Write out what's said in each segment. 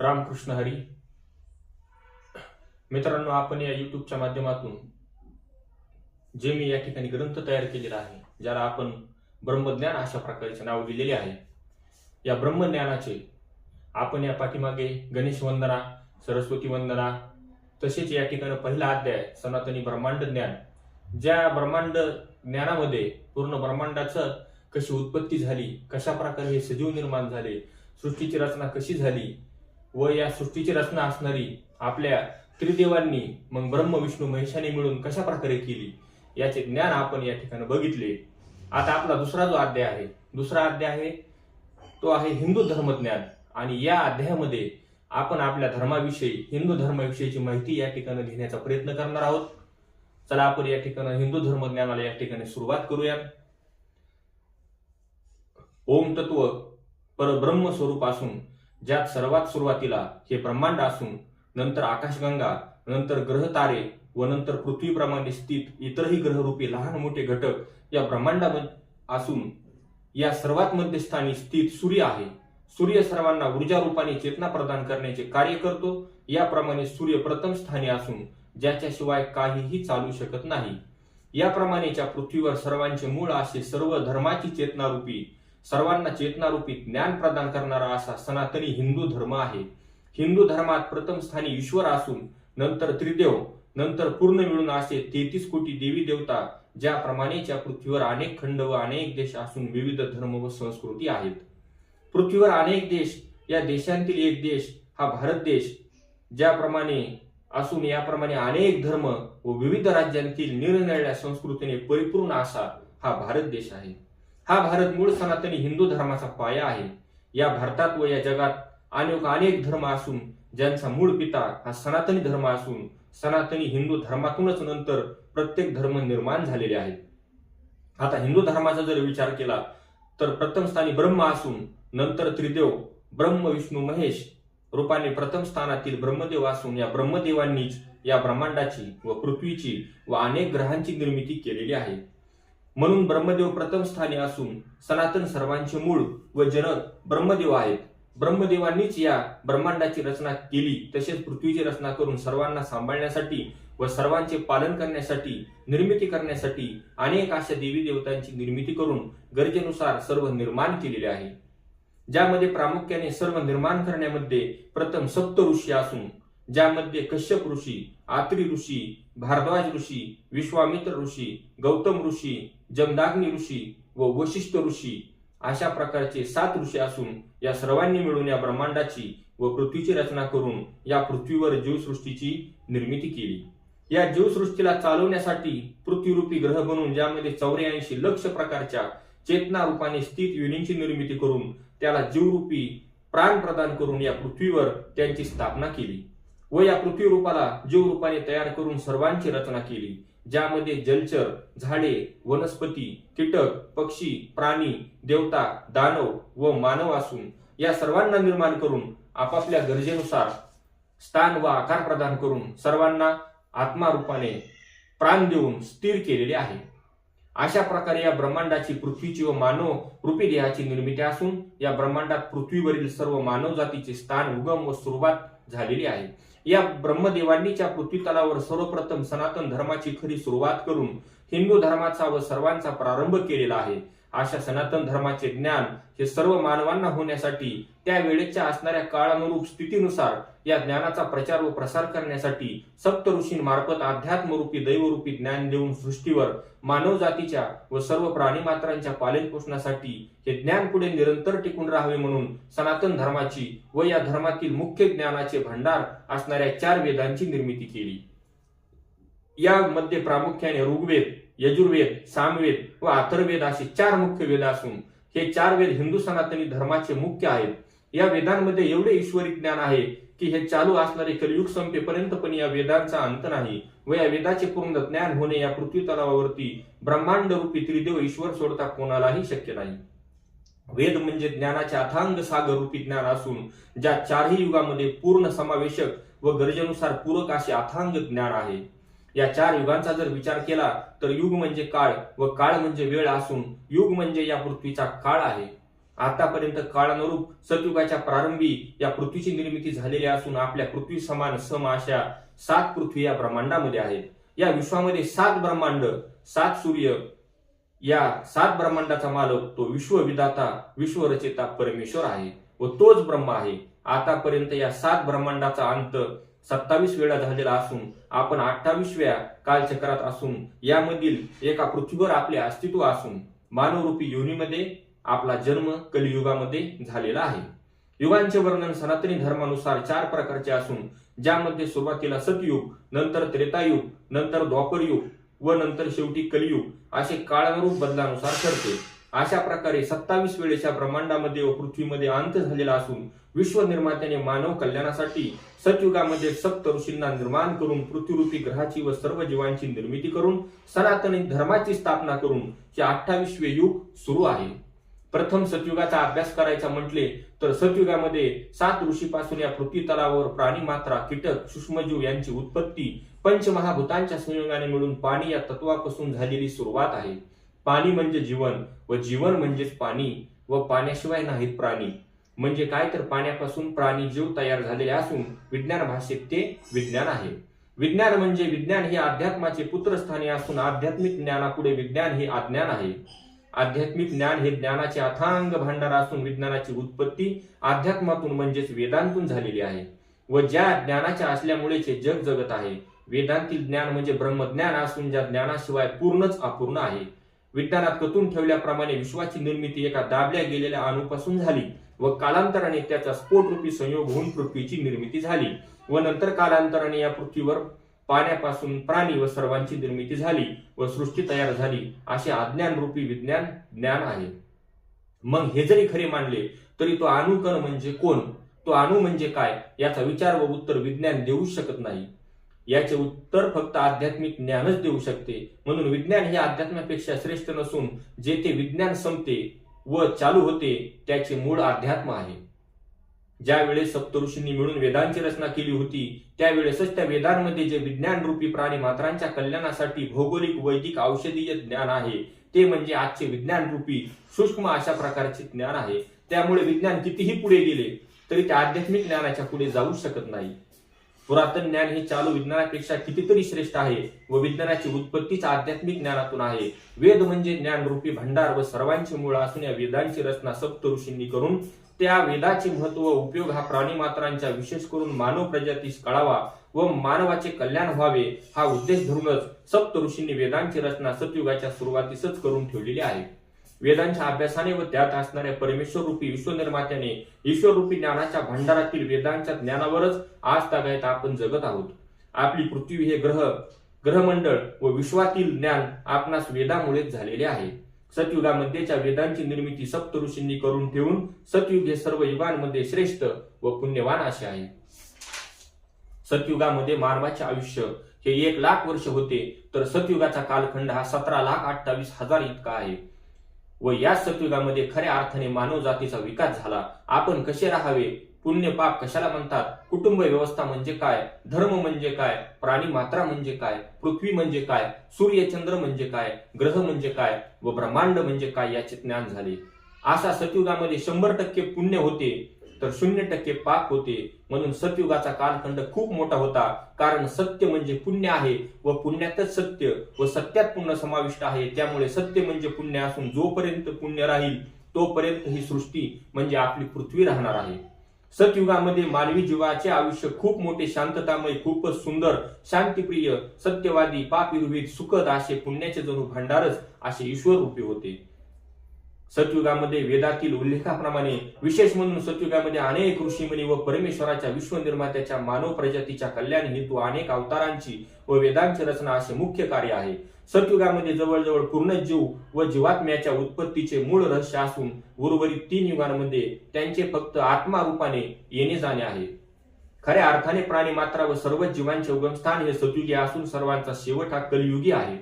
रामकृष्ण हरी. मित्रांनो आपण या युट्यूबच्या माध्यमातून जे मी या ठिकाणी ग्रंथ तयार केलेला आहे ज्याला आपण ब्रह्मज्ञान अशा प्रकारचे नाव दिलेले आहे या ब्रह्मज्ञानाचे आपण या पाठीमागे गणेश वंदना सरस्वती वंदना तसेच या ठिकाणी पहिला अध्याय सनातनी ब्रह्मांड ज्ञान ज्या ब्रह्मांड ज्ञानामध्ये पूर्ण ब्रह्मांडाचं कशी उत्पत्ती झाली कशा प्रकारे हे सजीव निर्माण झाले सृष्टीची रचना कशी झाली व या सृष्टीची रचना असणारी आपल्या त्रिदेवांनी मग ब्रह्म विष्णू महेशाने मिळून कशा प्रकारे केली याचे ज्ञान आपण या ठिकाणी बघितले. आता आपला दुसरा जो अध्याय आहे दुसरा अध्याय आहे तो आहे हिंदू धर्मज्ञान. आणि या अध्यायामध्ये आपण आपल्या धर्माविषयी हिंदू धर्माविषयीची माहिती या ठिकाणी घेण्याचा प्रयत्न करणार आहोत. चला आपण या ठिकाणी हिंदू धर्मज्ञानाला या ठिकाणी सुरुवात करूया ओम तत्व परब्रह्म स्वरूप असून ज्यात सर्वात सुरुवातीला हे ब्रह्मांड असून नंतर आकाशगंगा नंतर ग्रह तारे व नंतर पृथ्वीप्रमाणे स्थित इतरही ग्रहरूपी लहान मोठे घटक या ब्रह्मांडामध्ये असून या सर्वात मध्यस्थानी स्थित सूर्य आहे. सूर्य सर्वांना ऊर्जा रूपाने चेतना प्रदान करण्याचे कार्य करतो. याप्रमाणे सूर्य प्रथम स्थानी असून ज्याच्याशिवाय काहीही चालू शकत नाही. याप्रमाणेच्या पृथ्वीवर सर्वांचे मूळ असे सर्व धर्माची चेतनारूपी सर्वांना चेतनारूपी ज्ञान प्रदान करणारा असा सनातनी हिंदू धर्म आहे. हिंदू धर्मात प्रथम स्थानी ईश्वर असून नंतर त्रिदेव नंतर पूर्ण मिळून असे तेहतीस कोटी देवी देवता ज्याप्रमाणेच्या पृथ्वीवर अनेक खंड व अनेक देश असून विविध धर्म व संस्कृती आहेत. पृथ्वीवर अनेक देश या देशांतील एक देश हा भारत देश ज्याप्रमाणे असून याप्रमाणे अनेक धर्म व विविध राज्यांतील निरनिराळ्या संस्कृतीने परिपूर्ण असा हा भारत देश आहे. हा भारत मूळ सनातनी हिंदू धर्माचा पाया आहे. या भारतात व या जगात अनेक अनेक धर्म असून ज्यांचा मूळ पिता हा सनातनी धर्म असून सनातनी हिंदू धर्मातूनच नंतर प्रत्येक धर्म निर्माण झालेले आहेत. आता हिंदू धर्माचा जर विचार केला तर प्रथम स्थानी ब्रह्म असून नंतर त्रिदेव ब्रह्म विष्णू महेश रूपाने प्रथम स्थानातील ब्रह्मदेव असून या ब्रह्मदेवांनीच या ब्रह्मांडाची व पृथ्वीची व अनेक ग्रहांची निर्मिती केलेली आहे. म्हणून ब्रह्मदेव प्रथम स्थानी असून सनातन सर्वांचे मूळ व जनक ब्रह्मदेव आहेत. ब्रह्मदेवांनीच या ब्रह्मांडाची रचना केली तसेच पृथ्वीची रचना करून सर्वांना सांभाळण्यासाठी व सर्वांचे पालन करण्यासाठी निर्मिती करण्यासाठी अनेक अशा देवी देवतांची निर्मिती करून गरजेनुसार सर्व निर्माण केलेले आहे. ज्यामध्ये प्रामुख्याने सर्व निर्माण करण्यामध्ये प्रथम सप्त ऋषी असून ज्यामध्ये कश्यप ऋषी आत्री ऋषी भारद्वाज ऋषी विश्वामित्र ऋषी गौतम ऋषी जमदाग्नी ऋषी व वशिष्ठ ऋषी अशा प्रकारचे सात ऋषी असून या सर्वांनी मिळून या ब्रह्मांडाची व पृथ्वीची रचना करून या पृथ्वीवर जीवसृष्टीची निर्मिती केली. या जीवसृष्टीला चालवण्यासाठी पृथ्वीरूपी ग्रह बनून ज्यामध्ये चौऱ्याऐंशी लक्ष प्रकारच्या चेतना रूपाने स्थित युनिंची निर्मिती करून त्याला जीवरूपी प्राण प्रदान करून या पृथ्वीवर त्यांची स्थापना केली. व या पृथ्वी रूपाला जीव रूपाने तयार करून सर्वांची रचना केली ज्यामध्ये जलचर झाडे वनस्पती कीटक पक्षी प्राणी देवता दानव व मानव असून या सर्वांना निर्माण करून आपापल्या गरजेनुसार स्थान व आकार प्रदान करून सर्वांना आत्मारूपाने प्राण देऊन स्थिर केलेले आहे. अशा प्रकारे या ब्रह्मांडाची पृथ्वीची व मानव रूपी देहाची निर्मिती असून या ब्रह्मांडात पृथ्वीवरील सर्व मानव जातीचे स्थान उगम व सुरुवात झालेली आहे. या ब्रह्मदेवांनीच्या पृथ्वीतलावर सर्वप्रथम सनातन धर्माची खरी सुरुवात करून हिंदू धर्माचा व सर्वांचा प्रारंभ केलेला आहे. अशा सनातन धर्माचे ज्ञान हे सर्व मानवांना होण्यासाठी त्या वेळेच्या असणाऱ्या काळानुरूप स्थितीनुसार या ज्ञानाचा प्रचार व प्रसार करण्यासाठी सप्त ऋषींमार्फत अध्यात्मरूपी दैवरूपी ज्ञान देऊन सृष्टीवर मानव जातीच्या व सर्व प्राणी मात्रांच्या पालन पोषणासाठी हे ज्ञान पुढे निरंतर टिकून राहावे म्हणून सनातन धर्माची व या धर्मातील मुख्य ज्ञानाचे भांडार असणाऱ्या चार वेदांची निर्मिती केली. यामध्ये प्रामुख्याने ऋग्वेद यजुर्वेद सामवेद व अथर्वेद असे चार मुख्य वेद असून हे चार वेद हिंदू सनातनी धर्माचे मुख्य आहेत. या वेदांमध्ये एवढे ईश्वरी ज्ञान आहे की हे चालू असणारे कलयुग संपेपर्यंत पण या वेदांचा अंत नाही. व या वेदाचे पूर्ण ज्ञान होणे या पृथ्वी तलावावरती ब्रह्मांड रूपी त्रिदेव ईश्वर सोडता कोणालाही शक्य नाही. वेद म्हणजे ज्ञानाचे अथांग सागर रूपी ज्ञान असून ज्या चारही युगामध्ये पूर्ण समावेशक व गरजेनुसार पूरक असे अथांग ज्ञान आहे. या चार युगांचा जर विचार केला तर युग म्हणजे काळ व काळ म्हणजे वेळ असून युग म्हणजे या पृथ्वीचा काळ आहे. आतापर्यंत काळानुरूप सतयुगाच्या प्रारंभी या पृथ्वीची निर्मिती झालेली असून आपल्या पृथ्वी समान सम अशा सात पृथ्वी या ब्रह्मांडामध्ये आहेत या विश्वामध्ये सात ब्रह्मांड सात सूर्य या सात ब्रह्मांडाचा मालक तो विश्वविदाता विश्वरचेता परमेश्वर आहे व तोच ब्रह्म आहे. आतापर्यंत या सात ब्रह्मांडाचा अंत सत्तावीस वेळा झालेला असून आपण अठ्ठावीसव्या कालचक्रात असून यामधील एका पृथ्वीवर आपले अस्तित्व असून मानवरूपी योनीमध्ये आपला जन्म कलियुगामध्ये झालेला आहे. युगांचे वर्णन सनातनी धर्मानुसार चार प्रकारचे असून ज्यामध्ये सुरुवातीला सतयुग नंतर त्रेतायुग नंतर द्वापरयुग व नंतर शेवटी कलियुग असे काळानुरूप बदलानुसार ठरते. अशा प्रकारे सत्तावीस वेळेच्या ब्रह्मांडामध्ये व पृथ्वीमध्ये अंत झालेला असून विश्व निर्मात्याने मानव कल्याणासाठी सतयुगामध्ये सप्त ऋषींना निर्माण करून पृथ्वीरूपी ग्रहाची व सर्व जीवांची निर्मिती करून सनातनी धर्माची स्थापना करून हे अठ्ठावीसवे युग सुरू आहे. प्रथम सतयुगाचा अभ्यास करायचा म्हटले तर सतयुगामध्ये सात ऋषीपासून या पृथ्वी तलावर प्राणी मात्रा कीटक सूक्ष्मजीव यांची उत्पत्ती पंचमहाभूतांच्या संयोगाने मिळून पाणी या तत्वापासून झालेली सुरुवात आहे. पाणी म्हणजे जीवन व जीवन म्हणजेच पाणी व पाण्याशिवाय नाहीत प्राणी. म्हणजे काय तर पाण्यापासून प्राणी जीव तयार झालेले असून विज्ञान भाषेत ते विज्ञान आहे. विज्ञान म्हणजे विज्ञान हे अध्यात्माचे पुत्रस्थानी असून आध्यात्मिक ज्ञानापुढे विज्ञान हे अज्ञान आहे. आध्यात्मिक ज्ञान हे ज्ञानाचे अथांग भांडार असून विज्ञानाची उत्पत्ती अध्यात्मातून म्हणजेच वेदांतून झालेली आहे व ज्या ज्ञानाच्या असल्यामुळेच जग जगत आहे. वेदांतील ज्ञान म्हणजे ब्रह्मज्ञान असून ज्या ज्ञानाशिवाय पूर्णच अपूर्ण आहे. विज्ञानात कथून ठेवल्याप्रमाणे विश्वाची निर्मिती एका दाबल्या गेलेल्या अणूपासून झाली व कालांतराने त्याचा स्फोट रूपी संयोग होऊन पृथ्वीची निर्मिती झाली व नंतर कालांतराने या पृथ्वीवर पाण्यापासून प्राणी व सर्वांची निर्मिती झाली व सृष्टी तयार झाली असे अज्ञान रूपी विज्ञान ज्ञान आहे. मग हे जरी खरे मानले तरी तो अणुकण म्हणजे कोण? तो अणु म्हणजे काय? याचा विचार व उत्तर विज्ञान देऊ शकत नाही. याचे उत्तर फक्त आध्यात्मिक ज्ञानच देऊ शकते. म्हणून विज्ञान हे अध्यात्मापेक्षा श्रेष्ठ नसून जेथे विज्ञान संपते व चालू होते त्याचे मूळ अध्यात्म आहे. ज्या वेळेस सप्तऋषींनी मिळून वेदांची रचना केली होती त्यावेळेसच त्या वेदांमध्ये जे विज्ञान रूपी प्राणी मात्रांच्या कल्याणासाठी भौगोलिक वैदिक औषधीय ज्ञान आहे ते म्हणजे आजचे विज्ञान रूपी सूक्ष्म अशा प्रकारचे ज्ञान आहे. त्यामुळे विज्ञान कितीही पुढे गेले तरी त्या आध्यात्मिक ज्ञानाच्या पुढे जाऊ शकत नाही. पुरातन ज्ञान हे चालू विज्ञानापेक्षा कितीतरी श्रेष्ठ आहे व विज्ञानाची उत्पत्तीच आध्यात्मिक ज्ञानातून आहे. वेद म्हणजे ज्ञान रूपी भंडार व सर्वांचे मूळ असून या वेदांची रचना सप्त ऋषींनी करून त्या वेदाचे महत्त्व व उपयोग हा प्राणी मात्रांच्या विशेष करून मानव प्रजातीस कळावा व मानवाचे कल्याण व्हावे हा उद्देश धरूनच सप्त ऋषींनी वेदांची रचना सतयुगाच्या सुरुवातीसच करून ठेवलेली आहे. वेदांच्या अभ्यासाने व त्यात असणाऱ्या परमेश्वर रूपी विश्वनिर्मात्याने ईश्वररूपी ज्ञानाच्या भंडारातील वेदांच्या ज्ञानावरच आज तागायत आपण जगत आहोत. आपली पृथ्वी हे ग्रह ग्रहमंडळ व विश्वातील ज्ञान आपणास वेदामुळेच झालेले आहे. सतयुगामध्येच्या वेदांची निर्मिती सप्त ऋषींनी करून ठेवून सतयुग हे सर्व युगांमध्ये श्रेष्ठ व पुण्यवान असे आहे. सतयुगामध्ये मानवाचे आयुष्य हे एक लाख वर्ष होते तर सतयुगाचा कालखंड हा सतरा लाख अठ्ठावीस हजार इतका आहे. व या सतयुगामध्ये खऱ्या अर्थाने मानव जातीचा विकास झाला. आपण कसे राहावे? पुण्य पाप कशाला म्हणतात? कुटुंब व्यवस्था म्हणजे काय? धर्म म्हणजे काय? प्राणी मात्रा म्हणजे काय? पृथ्वी म्हणजे काय? सूर्य चंद्र म्हणजे काय? ग्रह म्हणजे काय? व ब्रह्मांड म्हणजे काय याचे ज्ञान झाले. अशा सतयुगामध्ये शंभर टक्के पुण्य होते तर शून्य टक्के पाप होते. म्हणून सतयुगाचा कालखंड खूप मोठा होता. कारण सत्य म्हणजे पुण्य आहे व पुण्यातच सत्य व सत्यात पुण्य समाविष्ट आहे. त्यामुळे सत्य म्हणजे पुण्य असून जोपर्यंत पुण्य राहील तोपर्यंत ही सृष्टी म्हणजे आपली पृथ्वी राहणार आहे. सतयुगामध्ये मानवी जीवाचे आयुष्य खूप मोठे शांततामय खूपच सुंदर शांतिप्रिय सत्यवादी पापविरहित सुखद असे पुण्याचे जणू भांडारच असे ईश्वर रूपी होते. सतयुगामध्ये वेदातील उल्लेखाप्रमाणे विशेष म्हणून सतयुगामध्ये अनेक ऋषीमुनी व परमेश्वराच्या विश्वनिर्मात्याच्या मानव प्रजातीच्या कल्याण हेतू अनेक अवतारांची व वेदांची रचना असे मुख्य कार्य आहे. सतयुगामध्ये जवळजवळ पूर्ण जीव व जीवात्म्याच्या उत्पत्तीचे मूळ रहस्य असून उर्वरित तीन युगांमध्ये त्यांचे फक्त आत्मारूपाने येणे जाणे आहे. खऱ्या अर्थाने प्राणी मात्रा व सर्व जीवांचे उगमस्थान हे सतयुगी असून सर्वांचा शेवट हा कलयुगी आहे.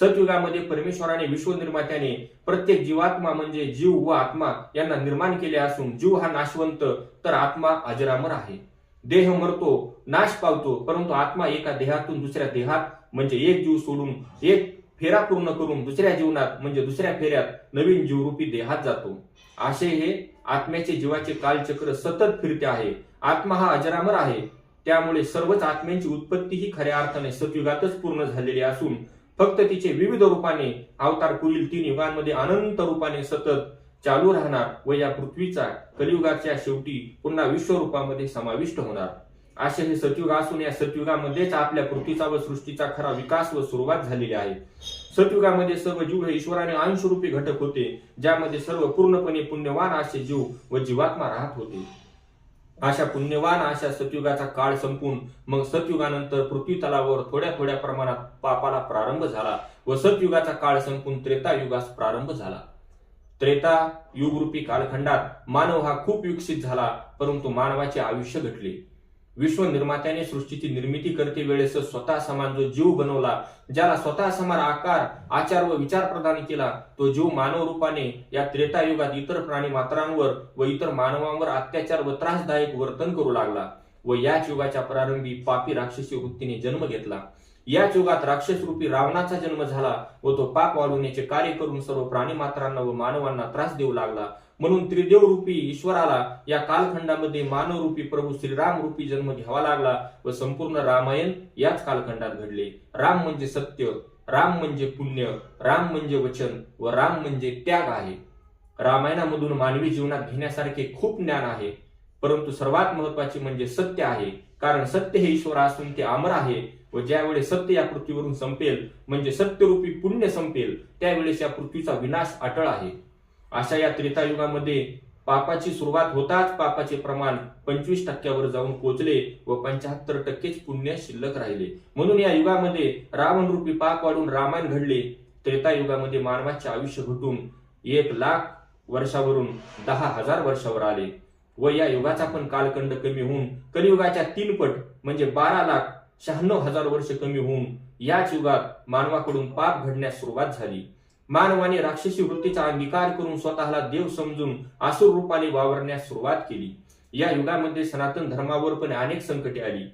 सतयुगामध्ये परमेश्वराने विश्वनिर्मात्याने प्रत्येक जीवात्मा म्हणजे जीव व आत्मा यांना निर्माण केले असून जीव हा नाशवंत तर आत्मा अजरामर आहे. देह मरतो नाश पावतो परंतु आत्मा एका देहातून दुसऱ्या देहात म्हणजे एक जीव सोडून एक फेरा पूर्ण करून दुसऱ्या जीवनात म्हणजे दुसऱ्या फेऱ्यात नवीन जीवरूपी देहात जातो. असे हे आत्म्याचे जीवाचे कालचक्र सतत फिरते आहे. आत्मा हा अजरामर आहे. त्यामुळे सर्वच आत्म्यांची उत्पत्ती ही खऱ्या अर्थाने सतयुगातच पूर्ण झालेली असून फक्त तिचे विविध रूपाने अवतार पुढील तीन युगांमध्ये अनंत रूपाने सतत चालू राहणार व या पृथ्वीचा कलियुगाच्या शेवटी पुन्हा विश्वरूपामध्ये समाविष्ट होणार. असे हे सतयुग असून या सतयुगामध्येच आपल्या पृथ्वीचा व सृष्टीचा खरा विकास व सुरुवात झालेली आहे. सतयुगामध्ये सर्व जीव हे ईश्वराने अंशरूपी घटक होते ज्यामध्ये सर्व पूर्णपणे पुण्यवान असे जीव व जीवात्मा राहत होते. अशा पुण्यवान अशा सतयुगाचा काळ संपून मग सतयुगानंतर पृथ्वी तलावर थोड्या थोड्या प्रमाणात पापाला प्रारंभ झाला व सतयुगाचा काळ संपून त्रेता युगास प्रारंभ झाला. त्रेता युगरूपी कालखंडात मानव हा खूप विकसित झाला परंतु मानवाचे आयुष्य घटले. विश्व निर्मात्याने सृष्टीची निर्मिती करते वेळेस स्वतः समान जो जीव बनवला ज्याला स्वतः समान आकार आचार व विचार प्रदान केला तो जीव मानव रूपाने या त्रेतायुगात इतर प्राणी मात्रांवर व इतर मानवांवर अत्याचार व त्रासदायक वर्तन करू लागला व याच युगाच्या प्रारंभी पापी राक्षसी वृत्तीने जन्म घेतला. याच युगात राक्षस रूपी रावणाचा जन्म झाला व तो पाप वाढवण्याचे कार्य करून सर्व प्राणी मात्रांना व मानवांना त्रास देऊ लागला. म्हणून त्रिदेव रूपी ईश्वराला या कालखंडामध्ये मानव रूपी प्रभू श्रीराम रूपी जन्म घ्यावा लागला व संपूर्ण रामायण याच कालखंडात घडले. राम म्हणजे सत्य राम म्हणजे पुण्य राम म्हणजे वचन व राम म्हणजे त्याग आहे. रामायणामधून मानवी जीवनात घेण्यासारखे खूप ज्ञान आहे परंतु सर्वात महत्त्वाचे म्हणजे सत्य आहे कारण सत्य हे ईश्वर असून ते अमर आहे व ज्यावेळेस सत्य या पृथ्वीवरून संपेल म्हणजे सत्यरूपी पुण्य संपेल त्यावेळेस या पृथ्वीचा विनाश अटळ आहे. अशा या त्रेतायुगामध्ये पापाची सुरुवात होताच पापाचे प्रमाण पंचवीस टक्क्यावर जाऊन पोचले व पंच्याहत्तर टक्केच पुण्य शिल्लक राहिले. म्हणून या युगामध्ये रावण रूपी पाप वाढून रामायण घडले. त्रेतायुगामध्ये मानवाचे आयुष्य घटून एक लाख वर्षावरून दहा हजार वर्षावर आले. व या युगाचा पण कालखंड कमी होऊन कलियुगाच्या तीन पट म्हणजे बारा लाख शहाण्णव हजार वर्ष कमी होऊन याच युगात मानवाकडून पाप घडण्यास सुरुवात झाली. मानवाने राक्षसी वृत्तीचा अंगीकार करून स्वतःला देव समजून असुर रूपाने वावरण्यास सुरुवात केली. या युगामध्ये सनातन धर्मावर पण अनेक संकटे आली.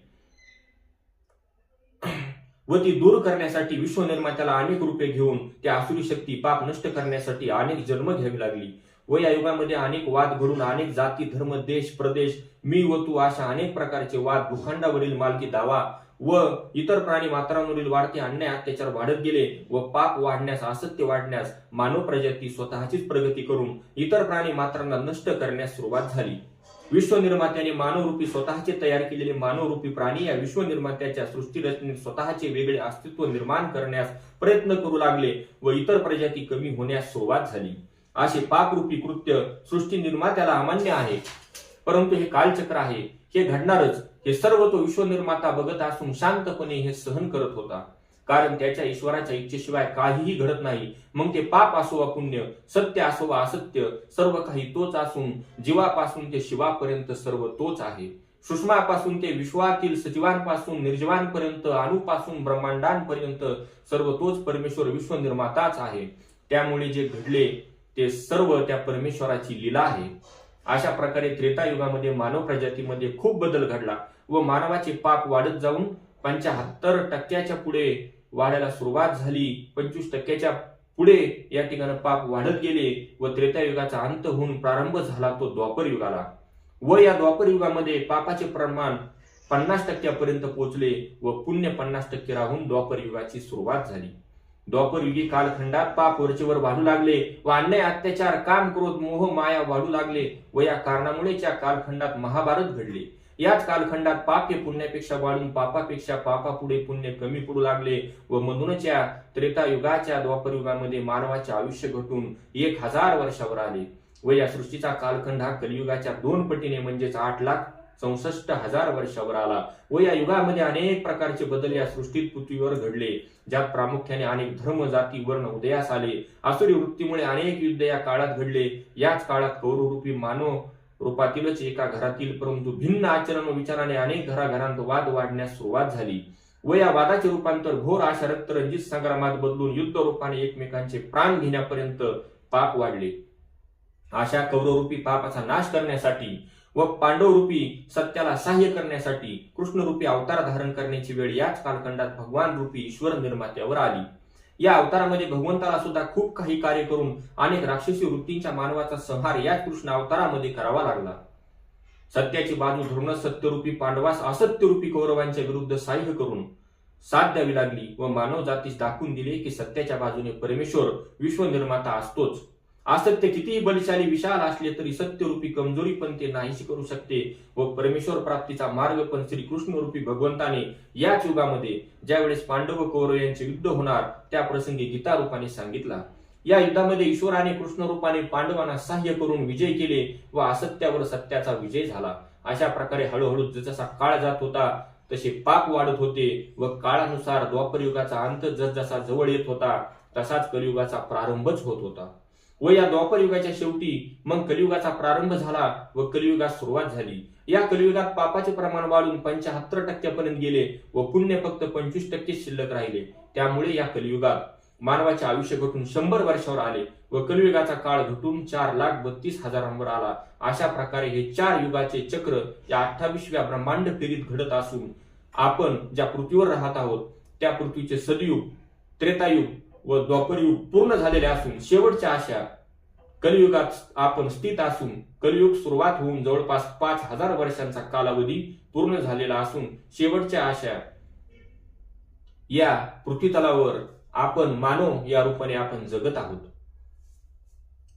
व ती दूर करण्यासाठी विश्वनिर्मात्याला अनेक रूपे घेऊन त्या आसुरी शक्ती पाप नष्ट करण्यासाठी अनेक जन्म घ्यावी लागली. व या युगामध्ये अनेक वाद घडून अनेक जाती धर्म देश प्रदेश मी व तू अशा अनेक प्रकारचे वाद भूखंडावरील मालकी दावा व इतर प्राणी मात्रांवरील वाढते अन्याय अत्याचार वाढत गेले व पाप वाढण्यास असत्य वाढण्यास मानव प्रजाती स्वतःचीच प्रगती करून इतर प्राणी मात्रांना नष्ट करण्यास सुरुवात झाली. विश्वनिर्मात्याने मानवरूपी स्वतःचे तयार केलेले मानवरूपी प्राणी या विश्वनिर्मात्याच्या सृष्टी रचनेत स्वतःचे वेगळे अस्तित्व निर्माण करण्यास प्रयत्न करू लागले व इतर प्रजाती कमी होण्यास सुरुवात झाली. असे पापरूपी कृत्य सृष्टी निर्मात्याला अमान्य आहे. परंतु हे कालचक्र आहे हे घडणारच. हे सर्व तो विश्वनिर्माता बघत असून शांतपणे हे सहन करत होता. कारण त्याच्या ईश्वराच्या इच्छेशिवाय काहीही घडत नाही. मग ते पाप असो वा पुण्य सत्य असो वा असत्य सर्व काही तोच असून जीवापासून ते शिवापर्यंत सर्व तोच आहे. सुषमापासून ते विश्वातील सजीवांपासून निर्जीवांपर्यंत अणुपासून ब्रह्मांडांपर्यंत सर्व तोच परमेश्वर विश्वनिर्माताच आहे. त्यामुळे जे घडले ते सर्व त्या परमेश्वराची लीला आहे. अशा प्रकारे त्रेतायुगामध्ये मानव प्रजातीमध्ये खूप बदल घडला व मानवाचे पाप वाढत जाऊन पंचाहत्तर टक्क्याच्या पुढे वाढायला सुरुवात झाली. पंचवीस टक्क्याच्या पुढे या ठिकाणी पाप वाढत गेले व त्रेतायुगाचा अंत होऊन प्रारंभ झाला तो द्वापर युगाला. व या द्वापर युगामध्ये पापाचे प्रमाण पन्नास टक्क्यापर्यंत पोहोचले व पुण्य पन्नास टक्के राहून द्वापर युगाची सुरुवात झाली. द्वापरयुगी कालखंडात पाप वरचेवर वाढू लागले. व अन्याय अत्याचार काम क्रोध मोह माया वाढू लागले. व या कारणामुळेच या कालखंडात महाभारत घडले. याच कालखंडात पाप हे पुण्यापेक्षा वाढून पापापेक्षा पापापुढे पुण्य कमी पडू लागले व म्हणूनच या त्रेतायुगाच्या द्वापरयुगामध्ये मानवाचे आयुष्य घटून एक हजार वर्षावर आले. व या सृष्टीचा कालखंड हा कलियुगाच्या दोन पटीने म्हणजेच आठ लाख चौसष्ट हजार वर्षावर आला. व या युगामध्ये अनेक प्रकारचे बदल या सृष्टीत पृथ्वीवर घडले ज्यात प्रामुख्याने अनेक धर्म जाती वर्ण उदयास आले. आसुरी वृत्तीमुळे अनेक युद्ध या काळात घडले. याच काळात कौरवरूपी मानव रूपातीलच एका घरातील परंतु भिन्न आचरण व विचाराने अनेक घराघरांत वाद वाढण्यास सुरुवात झाली. व या वादाचे रूपांतर घोर अशा रक्तरंजित संग्रामात बदलून युद्ध रूपाने एकमेकांचे प्राण घेण्यापर्यंत पाप वाढले. अशा कौरवरूपी पापाचा नाश करण्यासाठी व पांडवरूपी सत्याला सहाय्य करण्यासाठी कृष्णरूपी अवतार धारण करण्याची वेळ याच कालखंडात भगवान रूपी ईश्वर निर्मात्यावर आली. या अवतारामध्ये भगवंताला सुद्धा खूप काही कार्य करून अनेक राक्षसी वृत्तींच्या मानवाचा संहार याच कृष्ण अवतारामध्ये करावा लागला. सत्याची बाजू धरून सत्यरूपी पांडवास असत्यरूपी कौरवांच्या विरुद्ध साह्य करून साथ द्यावी लागली व मानव जातीस दाखवून दिले की सत्याच्या बाजूने परमेश्वर विश्वनिर्माता असतोच. असत्य कितीही बलशाली विशाल असले तरी सत्यरूपी कमजोरी पण ते नाहीशी करू शकते व परमेश्वर प्राप्तीचा मार्ग पण श्री कृष्णरूपी भगवंताने याच युगामध्ये ज्यावेळेस पांडव कौरव यांचे युद्ध होणार त्या प्रसंगी गीता रूपाने सांगितला. या युद्धामध्ये ईश्वराने कृष्ण रूपाने पांडवांना सहाय्य करून विजय केले व असत्यावर सत्याचा विजय झाला. अशा प्रकारे हळूहळू जसा काळ जात होता तसे पाप वाढत होते व काळानुसार द्वापरयुगाचा अंत जसजसा जवळ येत होता तसाच कलियुगाचा प्रारंभच होत होता. व या द्वापर युगाच्या शेवटी मग कलियुगाचा प्रारंभ झाला व कलियुगात सुरुवात झाली. या कलियुगात पापाचे प्रमाण वाढून पंचाहत्तर टक्क्यापर्यंत गेले व पुण्य फक्त पंचवीस टक्के शिल्लक राहिले. त्यामुळे या कलियुगात मानवाचे आयुष्य घटून शंभर वर्षावर आले व कलियुगाचा काळ घटून चार लाख बत्तीस हजारांवर आला. अशा प्रकारे हे चार युगाचे चक्र या अठ्ठावीसव्या ब्रह्मांड फेरीत घडत असून आपण ज्या पृथ्वीवर राहत आहोत त्या पृथ्वीचे सदयुग त्रेतायुग व द्वापरयुग पूर्ण झालेले असून शेवटच्या अशा कलियुगात आपण स्थित असून कलियुग सुरुवात होऊन जवळपास पाच हजार वर्षांचा कालावधी पूर्ण झालेला असून शेवटच्या अशा या पृथ्वीतलावर आपण मानव या रूपाने आपण जगत आहोत.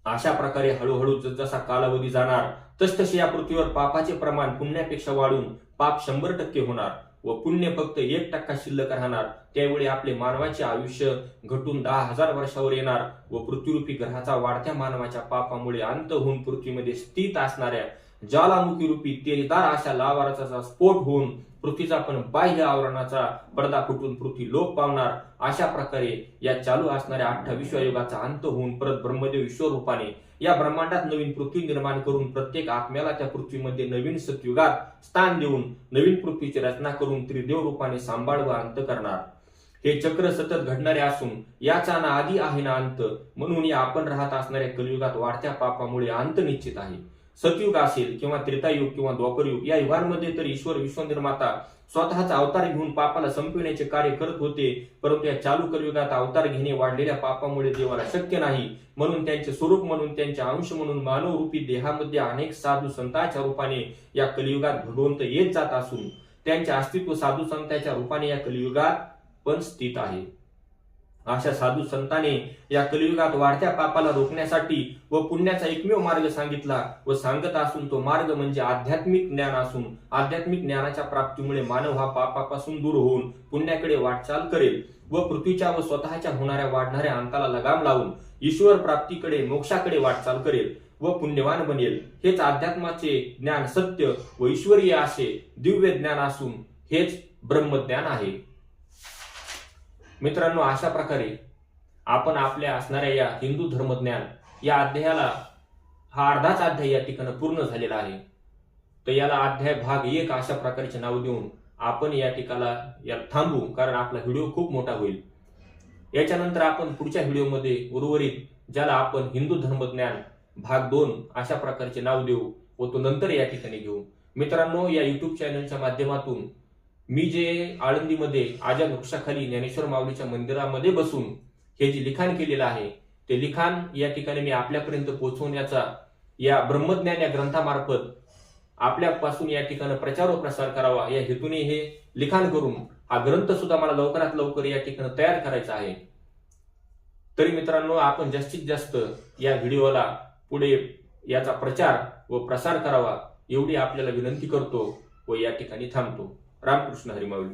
अशा प्रकारे हळूहळू जसा कालावधी जाणार तसतसे या पृथ्वीवर पापाचे प्रमाण पुण्यापेक्षा वाढून पाप शंभर टक्के होणार. व पुण्य फक्त एक टक्का शिल्लक राहणार त्यावेळी आपले मानवाचे आयुष्य घटून दहा हजार वर्षावर येणार व पृथ्वीरूपी ग्रहाचा वाढत्या मानवाच्या पापामुळे अंत होऊन पृथ्वीमध्ये स्थित असणाऱ्या ज्वालामुखी रूपी तेजदार अशा लावाराचा स्फोट होऊन पृथ्वीचा पण बाह्य आवरणाचा पडदा फुटून पृथ्वी लोप पावणार. अशा प्रकारे या चालू असणाऱ्या अठ्ठा युगाचा अंत होऊन परत ब्रह्मदेव विश्वरूपाने या ब्रह्मांडात नवीन पृथ्वी निर्माण करून प्रत्येक आत्म्याला त्या पृथ्वीमध्ये नवीन सतयुगात स्थान देऊन नवीन पृथ्वीची रचना करून त्रिदेव रूपाने सांभाळ व अंत करणार. हे चक्र सतत घडणारे असून याचा ना आधी आहे ना अंत म्हणून या आपण राहत असणाऱ्या कलियुगात वाढत्या पापामुळे अंत निश्चित आहे. सतयुग असेल किंवा त्रेतायुग किंवा द्वापरयुग या युगांमध्ये तर ईश्वर विश्वनिर्माता स्वतःचा अवतार घेऊन पापाला संपविण्याचे कार्य करत होते परंतु या चालू कलयुगात अवतार घेणे वाढलेल्या पापामुळे देवाला शक्य नाही. म्हणून त्यांचे स्वरूप म्हणून त्यांचे अंश म्हणून मानवरूपी देहामध्ये अनेक साधू संतांच्या रूपाने या कलियुगात भगवंत येत जात असून त्यांचे अस्तित्व साधू संतांच्या रूपाने या कलियुगात पण स्थित आहे. अशा साधू संतांनी या कलियुगात वाढत्या पापाला रोखण्यासाठी व पुण्याचा एकमेव मार्ग सांगितला व सांगत असून तो मार्ग म्हणजे आध्यात्मिक ज्ञान असून आध्यात्मिक ज्ञानाच्या प्राप्तीमुळे मानव हा पापापासून दूर होऊन पुण्याकडे वाटचाल करेल व पृथ्वीच्या व स्वतःच्या होणाऱ्या वाढणाऱ्या अंताला लगाम लावून ईश्वर प्राप्तीकडे मोक्षाकडे वाटचाल करेल व पुण्यवान बनेल. हेच अध्यात्माचे ज्ञान सत्य व ईश्वरीय असे दिव्य ज्ञान असून हेच ब्रह्मज्ञान आहे. मित्रांनो अशा प्रकारे आपण आपल्या असणाऱ्या या हिंदू धर्मज्ञान या अध्यायाला हा अर्धाच अध्याय या ठिकाणी पूर्ण झालेला आहे. तर याला अध्याय भाग एक अशा प्रकारचे नाव देऊन आपण या ठिकाला या थांबू कारण आपला व्हिडिओ खूप मोठा होईल. याच्यानंतर आपण पुढच्या व्हिडिओमध्ये उर्वरित ज्याला आपण हिंदू धर्मज्ञान भाग दोन अशा प्रकारचे नाव देऊ व तो नंतर या ठिकाणी घेऊ. मित्रांनो या युट्यूब चॅनलच्या माध्यमातून मी जे आळंदीमध्ये आजा वृक्षाखाली ज्ञानेश्वर माऊलीच्या मंदिरामध्ये बसून हे जे लिखाण केलेलं आहे ते लिखाण या ठिकाणी मी आपल्यापर्यंत पोहोचवण्याचा या ब्रह्मज्ञान या ग्रंथामार्फत आपल्यापासून या ठिकाणी प्रचार व प्रसार करावा या हेतूने हे लिखाण करून हा ग्रंथ सुद्धा मला लवकरात लवकर या ठिकाणी तयार करायचा आहे. तरी मित्रांनो आपण जास्तीत जास्त या व्हिडिओला पुढे याचा प्रचार व प्रसार करावा एवढी आपल्याला विनंती करतो व या ठिकाणी थांबतो. रामकृष्ण हरिमावली